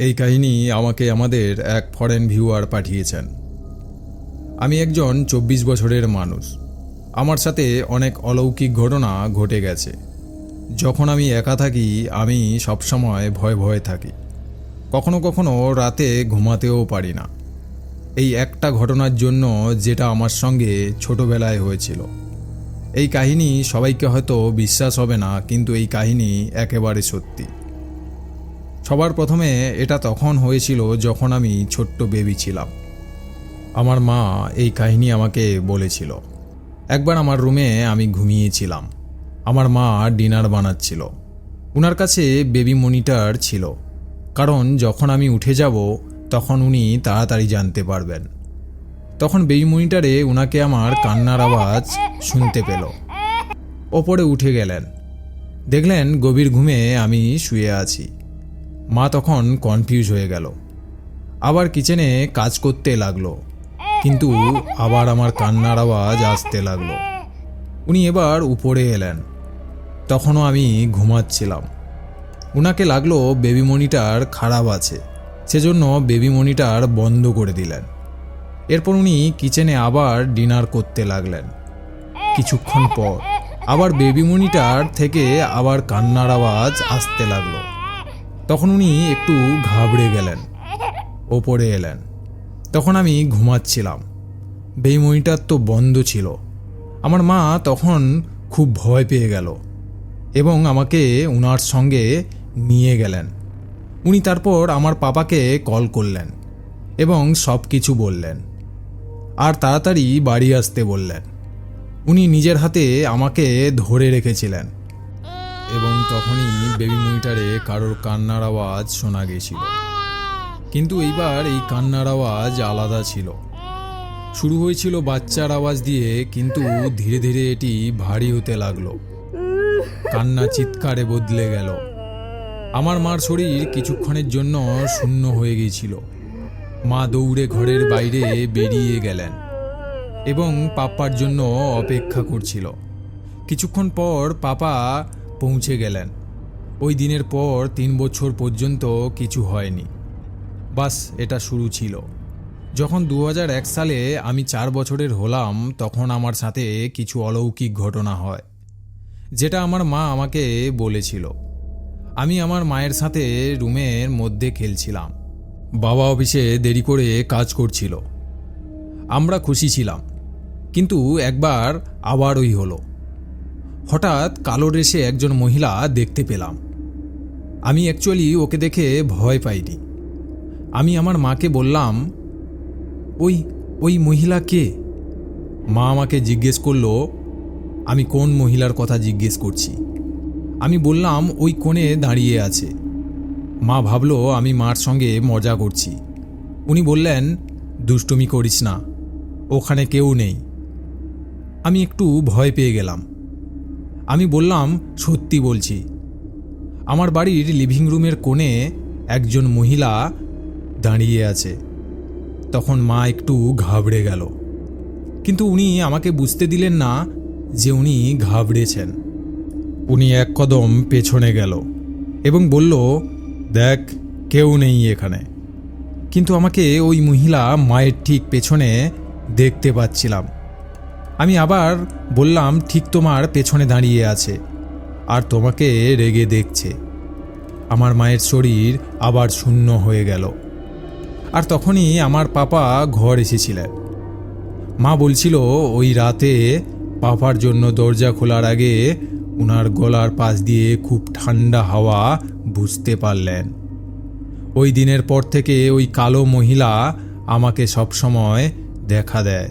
এই কাহিনী আমাকে আমাদের এক ফরেন ভিউয়ার পাঠিয়েছেন। আমি একজন চব্বিশ বছরের মানুষ। আমার সাথে অনেক অলৌকিক ঘটনা ঘটে গেছে। যখন আমি একা থাকি, আমি সবসময় ভয় ভয়ে থাকি। কখনো কখনো রাতে ঘুমাতেও পারি না। এই একটা ঘটনার জন্য যেটা আমার সঙ্গে ছোটবেলায় হয়েছিল। এই কাহিনী সবাইকে হয়তো বিশ্বাস হবে না, কিন্তু এই কাহিনী একেবারে সত্যি। সবার প্রথমে এটা তখন হয়েছিল যখন আমি ছোট্ট বেবি ছিলাম। আমার মা এই কাহিনী আমাকে বলেছিল। একবার আমার রুমে আমি ঘুমিয়েছিলাম। আমার মা ডিনার বানাচ্ছিল। উনার কাছে বেবি মনিটার ছিল। কারণ যখন আমি উঠে যাব, তখন উনি তাড়াতাড়ি জানতে পারবেন। তখন বেবি মনিটরে উনাকে আমার কান্নার আওয়াজ শুনতে পেল। ওপরে উঠে গেলেন। দেখলেন গভীর ঘুমে আমি শুয়ে আছি। মা তখন কনফিউজ হয়ে গেল। আবার কিচেনে কাজ করতে লাগল। কিন্তু আবার আমার কান্নার আওয়াজ আসতে লাগল। উনি এবার উপরে এলেন। তখনও আমি ঘুমাচ্ছিলাম। উনাকে লাগল বেবি মনিটার খারাপ আছে। সেজন্য বেবি মনিটার বন্ধ করে দিলেন। এরপর উনি কিচেনে আবার ডিনার করতে লাগলেন। কিছুক্ষণ পর আবার বেবি মনিটার থেকে আবার কান্নার আওয়াজ আসতে লাগল। তখন উনি একটু ঘাবড়ে গেলেন, ওপরে এলেন। তখন আমি ঘুমাচ্ছিলাম। বেবি তো বন্ধ ছিল। আমার মা তখন খুব ভয় পেয়ে গেল এবং আমাকে উনার সঙ্গে নিয়ে গেলেন। উনি তারপর আমার পাপাকে কল করলেন এবং সব কিছু বললেন। আর তাড়াতাড়ি বাড়ি আসতে বললেন। উনি নিজের হাতে আমাকে ধরে রেখেছিলেন। এবং তখনই বেবি মনিটারে কারোর কান্নার আওয়াজ শোনা গেছিল। কিন্তু এইবার এই কান্নার আওয়াজ আলাদা ছিল। শুরু হয়েছিল বাচ্চার আওয়াজ দিয়ে, কিন্তু ধীরে ধীরে এটি ভারী হতে লাগল। কান্না চিৎকারে বদলে গেল। আমার মার শরীর কিছুক্ষণের জন্য শূন্য হয়ে গিয়েছিল। মা দৌড়ে ঘরের বাইরে বেরিয়ে গেলেন এবং পাপ্পার জন্য অপেক্ষা করছিল। কিছুক্ষণ পর পাপা পৌঁছে গেলেন। ওই দিনের পর তিন বছর পর্যন্ত কিছু হয়নি। বাস, এটা শুরু ছিল। যখন দু হাজার এক সালে আমি চার বছরের হলাম, তখন আমার সাথে কিছু অলৌকিক ঘটনা হয়, যেটা আমার মা আমাকে বলেছিল। আমি আমার মায়ের সাথে রুমের মধ্যে খেলছিলাম। বাবা অফিসে দেরি করে কাজ করছিল। আমরা খুশি ছিলাম, কিন্তু একবার আবার ওই হলো। হঠাৎ কালো ড্রেসে একজন মহিলা দেখতে পেলাম। আমি অ্যাকচুয়ালি ওকে দেখে ভয় পাইনি। আমি আমার মাকে বললাম, ওই ওই মহিলা কে? মা আমাকে জিজ্ঞেস করল, আমি কোন মহিলার কথা জিজ্ঞেস করছি? আমি বললাম, ওই কোণে দাঁড়িয়ে আছে। মা ভাবলো, আমি মার সঙ্গে মজা করছি। উনি বললেন, দুষ্টুমি করিস না, ওখানে কেউ নেই। আমি একটু ভয় পেয়ে গেলাম। আমি বললাম, সত্যি বলছি। আমার বাড়ির লিভিং রুমের কোণে একজন মহিলা দাঁড়িয়ে আছে। তখন মা একটু ঘাবড়ে গেল। কিন্তু উনি আমাকে বুঝতে দিলেন না যে উনি ঘাবড়েছেন। উনি এক কদম পেছনে গেল এবং বলল, দেখ, কেউ নেই এখানে। কিন্তু আমাকে ওই মহিলা মায়ের ঠিক পেছনে দেখতে পাচ্ছিলাম। আবার বললাম, ঠিক তোমার পেছনে দাঁড়িয়ে আছে আর তোমাকে রেগে দেখছে। আমার মায়ের শরীর আবার শূন্য হয়ে গেল। আর তখনই আমার পাপা ঘর এসেছিলেন। মা বলছিল, ওই রাতে পাপার জন্য দরজা খোলার আগে উনার গলার পাশ দিয়ে খুব ঠান্ডা হাওয়া বুঝতে পারলেন। ওই দিনের পর থেকে ওই কালো মহিলা আমাকে সবসময় দেখা দেয়।